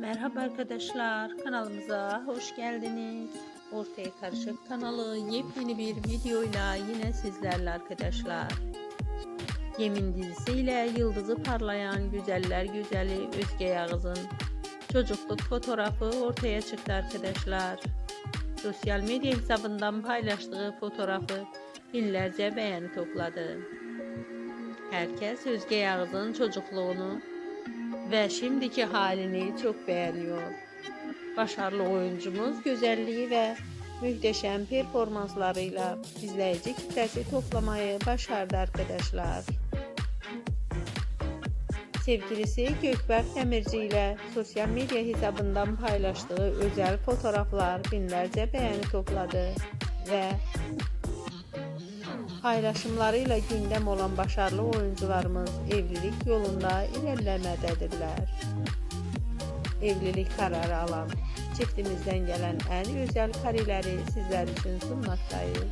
Merhaba arkadaşlar, kanalımıza hoş geldiniz. Ortaya Karışık kanalı yepyeni bir videoyla yine sizlerle arkadaşlar. Yemin dizisiyle yıldızı parlayan güzeller güzeli Özge Yağız'ın çocukluk fotoğrafı ortaya çıktı arkadaşlar. Sosyal medya hesabından paylaştığı fotoğrafı binlerce beğeni topladı. Herkes Özge Yağız'ın çocukluğunu ve şimdiki halini çok beğeniyor. Başarılı oyuncumuz güzelliği ve muhteşem performanslarıyla izleyici kitlesi toplamayı başardı arkadaşlar. Sevgilisi Gökberk Demirci ile sosyal medya hesabından paylaştığı özel fotoğraflar binlerce beğeni topladı ve paylaşımlarıyla gündem olan başarılı oyuncularımız evlilik yolunda ilerlemededirler. Evlilik kararı alan çiftimizden gelen en özel kareleri sizler için sunmaktayız.